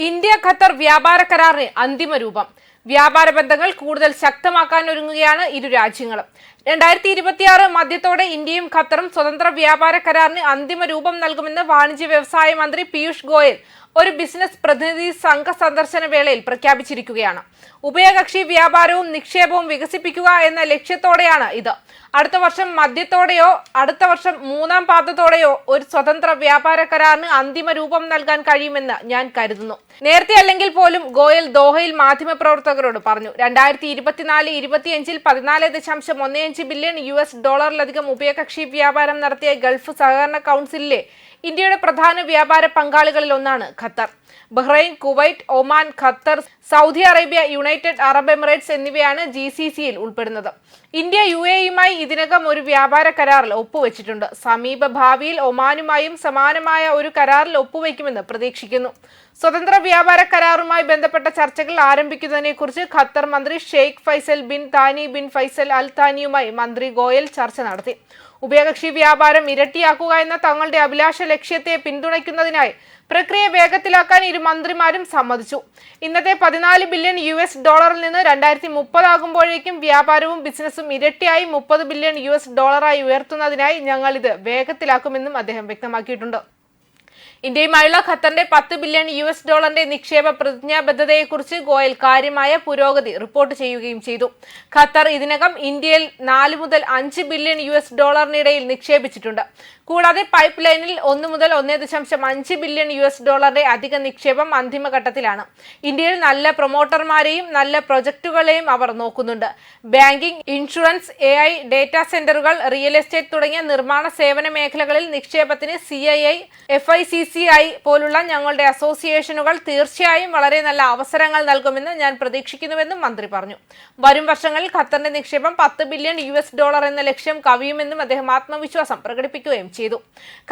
India Qatar വ്യാപാര കരാറിന് അന്തിമ രൂപം. വ്യാപാര ബന്ധങ്ങൾ കൂടുതൽ ശക്തമാക്കാൻ ഒരുങ്ങുകയാണ് ഇരു രാജ്യങ്ങളും. രണ്ടായിരത്തി ഇരുപത്തിയാറ് മധ്യത്തോടെ ഇന്ത്യയും ഖത്തറും സ്വതന്ത്ര വ്യാപാര കരാറിന് അന്തിമ രൂപം നൽകുമെന്ന് വാണിജ്യ വ്യവസായ മന്ത്രി പീയൂഷ് ഗോയൽ ഒരു ബിസിനസ് പ്രതിനിധി സംഘ സന്ദർശന വേളയിൽ പ്രഖ്യാപിച്ചിരിക്കുകയാണ്. ഉഭയകക്ഷി വ്യാപാരവും നിക്ഷേപവും വികസിപ്പിക്കുക എന്ന ലക്ഷ്യത്തോടെയാണ് ഇത്. അടുത്ത വർഷം മധ്യത്തോടെയോ അടുത്ത വർഷം മൂന്നാം പാദത്തോടെയോ ഒരു സ്വതന്ത്ര വ്യാപാര കരാറിന് അന്തിമ രൂപം നൽകാൻ കഴിയുമെന്ന് ഞാൻ കരുതുന്നു. നേരത്തെ അല്ലെങ്കിൽ പോലും ഗോയൽ ദോഹയിൽ മാധ്യമപ്രവർത്തകരോട് പറഞ്ഞു. രണ്ടായിരത്തി ഇരുപത്തിനാല് ഇരുപത്തിയഞ്ചിൽ പതിനാല് ദശാംശം ഒന്ന് അഞ്ച് ബില്യൺ യു എസ് ഡോളറിലധികം ഉഭയകക്ഷി വ്യാപാരം നടത്തിയ ഗൾഫ് സഹകരണ കൗൺസിലിലെ ഇന്ത്യയുടെ പ്രധാന വ്യാപാര പങ്കാളികളിൽ ഒന്നാണ് Qatar. Bahrain Kuwait Oman Qatar Saudi Arabia United Arab Emirates എന്നിവയാണ് ജി സി സിയിൽ ഉൾപ്പെടുന്നത്. ഇന്ത്യ യു എയുമായി ഇതിനകം ഒരു വ്യാപാര കരാറിൽ ഒപ്പുവെച്ചിട്ടുണ്ട്. സമീപ ഭാവിയിൽ ഒമാനുമായും സമാനമായ ഒരു കരാറിൽ ഒപ്പുവെക്കുമെന്ന് പ്രതീക്ഷിക്കുന്നു. സ്വതന്ത്ര വ്യാപാര കരാറുമായി ബന്ധപ്പെട്ട ചർച്ചകൾ ആരംഭിക്കുന്നതിനെക്കുറിച്ച് ഖത്തർ മന്ത്രി Sheikh Faisal bin Thani bin Faisal Al താനിയുമായി മന്ത്രി ഗോയൽ ചർച്ച നടത്തി. ഉഭയകക്ഷി വ്യാപാരം ഇരട്ടിയാക്കുക എന്ന തങ്ങളുടെ അഭിലാഷ ലക്ഷ്യത്തെ പിന്തുണയ്ക്കുന്നതിനായി പ്രക്രിയ വേഗത്തിലാക്കാൻ ഇരു മന്ത്രിമാരും സമ്മതിച്ചു. ഇന്നത്തെ പതിനാല് ബില്യൺ യു എസ് ഡോളറിൽ നിന്ന് രണ്ടായിരത്തി മുപ്പതാകുമ്പോഴേക്കും വ്യാപാരവും ബിസിനസ്സും ഇരട്ടിയായി മുപ്പത് ബില്യൺ യു എസ് ഡോളറായി ഉയർത്തുന്നതിനായി ഞങ്ങൾ ഇത് വേഗത്തിലാക്കുമെന്നും അദ്ദേഹം വ്യക്തമാക്കിയിട്ടുണ്ട്. ഇന്ത്യയുമായുള്ള ഖത്തറിന്റെ പത്ത് ബില്യൺ യു എസ് ഡോളറിന്റെ നിക്ഷേപ പ്രതിജ്ഞാബദ്ധതയെക്കുറിച്ച് ഗോയൽ കാര്യമായ പുരോഗതി റിപ്പോർട്ട് ചെയ്യുകയും ചെയ്തു. ഖത്തർ ഇതിനകം ഇന്ത്യയിൽ നാല് മുതൽ അഞ്ച് ബില്യൺ യു എസ് ഡോളറിനിടയിൽ നിക്ഷേപിച്ചിട്ടുണ്ട്. കൂടാതെ പൈപ്പ് ലൈനിൽ ഒന്ന് മുതൽ ഒന്നേ ദശാംശം അഞ്ച് ബില്യൺ യു എസ് ഡോളറിന്റെ അധിക നിക്ഷേപം അന്തിമഘട്ടത്തിലാണ്. ഇന്ത്യയിൽ നല്ല പ്രൊമോട്ടർമാരെയും നല്ല പ്രൊജക്ടുകളെയും അവർ നോക്കുന്നുണ്ട്. Banking insurance A I data സെന്ററുകൾ റിയൽ എസ്റ്റേറ്റ് തുടങ്ങിയ നിർമ്മാണ സേവന മേഖലകളിൽ നിക്ഷേപത്തിന് C I I F I C C I പോലുള്ള ഞങ്ങളുടെ അസോസിയേഷനുകൾ തീർച്ചയായും വളരെ നല്ല അവസരങ്ങൾ നൽകുമെന്ന് ഞാൻ പ്രതീക്ഷിക്കുന്നുവെന്നും മന്ത്രി പറഞ്ഞു. വരും വർഷങ്ങളിൽ ഖത്തറിന്റെ നിക്ഷേപം പത്ത് ബില്യൺ യു എസ് ഡോളർ എന്ന ലക്ഷ്യം കവിയുമെന്നും അദ്ദേഹം ആത്മവിശ്വാസം പ്രകടിപ്പിക്കുകയും ചെയ്തു.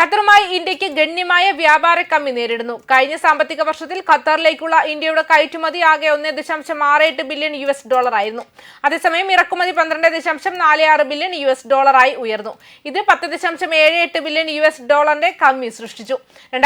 ഖത്തറുമായി ഇന്ത്യയ്ക്ക് ഗണ്യമായ വ്യാപാര കമ്മി നേരിടുന്നു. കഴിഞ്ഞ സാമ്പത്തിക വർഷത്തിൽ ഖത്തറിലേക്കുള്ള ഇന്ത്യയുടെ കയറ്റുമതി ആകെ ഒന്ന് ദശാംശം ആറ് എട്ട് ബില്യൺ യു എസ് ഡോളർ ആയിരുന്നു. അതേസമയം ഇറക്കുമതി പന്ത്രണ്ട് ദശാംശം നാല് ആറ് ബില്യൺ യു എസ് ഡോളറായി ഉയർന്നു. ഇത് പത്ത് ദശാംശം ഏഴ് എട്ട് ബില്യൺ യു എസ് ഡോളറിന്റെ കമ്മി സൃഷ്ടിച്ചു.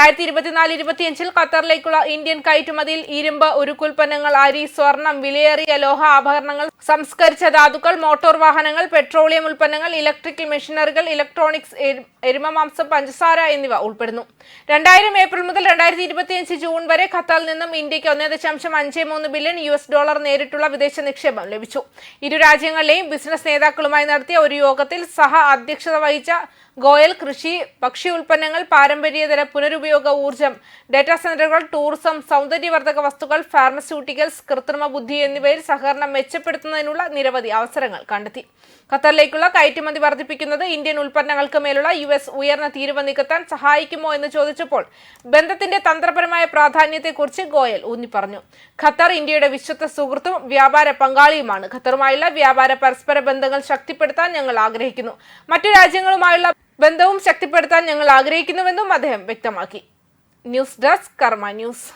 രണ്ടായിരത്തി ഇരുപത്തിനാല് ഇരുപത്തിയഞ്ചിൽ ഖത്തറിലേക്കുള്ള ഇന്ത്യൻ കയറ്റുമതിയിൽ ഇരുമ്പ് ഉരുക്കുൽപ്പന്നങ്ങൾ അരി സ്വർണം വിലയേറിയ ലോഹ ആഭരണങ്ങൾ സംസ്കരിച്ച ധാതുക്കൾ മോട്ടോർ വാഹനങ്ങൾ പെട്രോളിയം ഉൽപ്പന്നങ്ങൾ ഇലക്ട്രിക്കൽ മെഷീനറികൾ ഇലക്ട്രോണിക്സ് എരു- എരുമമാംസം പഞ്ചസാര എന്നിവ ഉൾപ്പെടുന്നു. രണ്ടായിരം ഏപ്രിൽ മുതൽ രണ്ടായിരത്തി ഇരുപത്തിയഞ്ച് ജൂൺ വരെ ഖത്തറിൽ നിന്നും ഇന്ത്യയ്ക്ക് ഒന്നേ ദശാംശം അഞ്ച് മൂന്ന് ബില്യൺ യു എസ് ഡോളർ നേരിട്ടുള്ള വിദേശ നിക്ഷേപം ലഭിച്ചു. ഇരു രാജ്യങ്ങളിലെയും ബിസിനസ് നേതാക്കളുമായി നടത്തിയ ഒരു യോഗത്തിൽ സഹ അധ്യക്ഷത വഹിച്ച ഗോയൽ കൃഷി ഭക്ഷ്യ ഉൽപ്പന്നങ്ങൾ പാരമ്പര്യേതര പുനരുപയോഗ ഊർജം ഡാറ്റാ സെന്ററുകൾ ടൂറിസം സൗന്ദര്യവർദ്ധക വസ്തുക്കൾ ഫാർമസ്യൂട്ടിക്കൽസ് കൃത്രിമ ബുദ്ധി എന്നിവയിൽ സഹകരണം മെച്ചപ്പെടുത്തുന്നതിനുള്ള നിരവധി അവസരങ്ങൾ കണ്ടെത്തി. ഖത്തറിലേക്കുള്ള കയറ്റുമതി വർദ്ധിപ്പിക്കുന്നത് ഇന്ത്യൻ ഉൽപ്പന്നങ്ങൾക്ക് മേലുള്ള യു എസ് ഉയർന്ന തീരുവ നികത്താൻ സഹായിക്കുമോ എന്ന് ചോദിച്ചപ്പോൾ ബന്ധത്തിന്റെ തന്ത്രപരമായ പ്രാധാന്യത്തെക്കുറിച്ച് ഗോയൽ ഊന്നിപ്പറഞ്ഞു. ഖത്തർ ഇന്ത്യയുടെ വിശ്വസ്ത സുഹൃത്തും വ്യാപാര പങ്കാളിയുമാണ്. ഖത്തറുമായുള്ള വ്യാപാര പരസ്പര ബന്ധങ്ങൾ ശക്തിപ്പെടുത്താൻ ഞങ്ങൾ ആഗ്രഹിക്കുന്നു. മറ്റു രാജ്യങ്ങളുമായുള്ള ബന്ധവും ശക്തിപ്പെടുത്താൻ ഞങ്ങൾ ആഗ്രഹിക്കുന്നുവെന്നും അദ്ദേഹം വ്യക്തമാക്കി. News desk Karma news.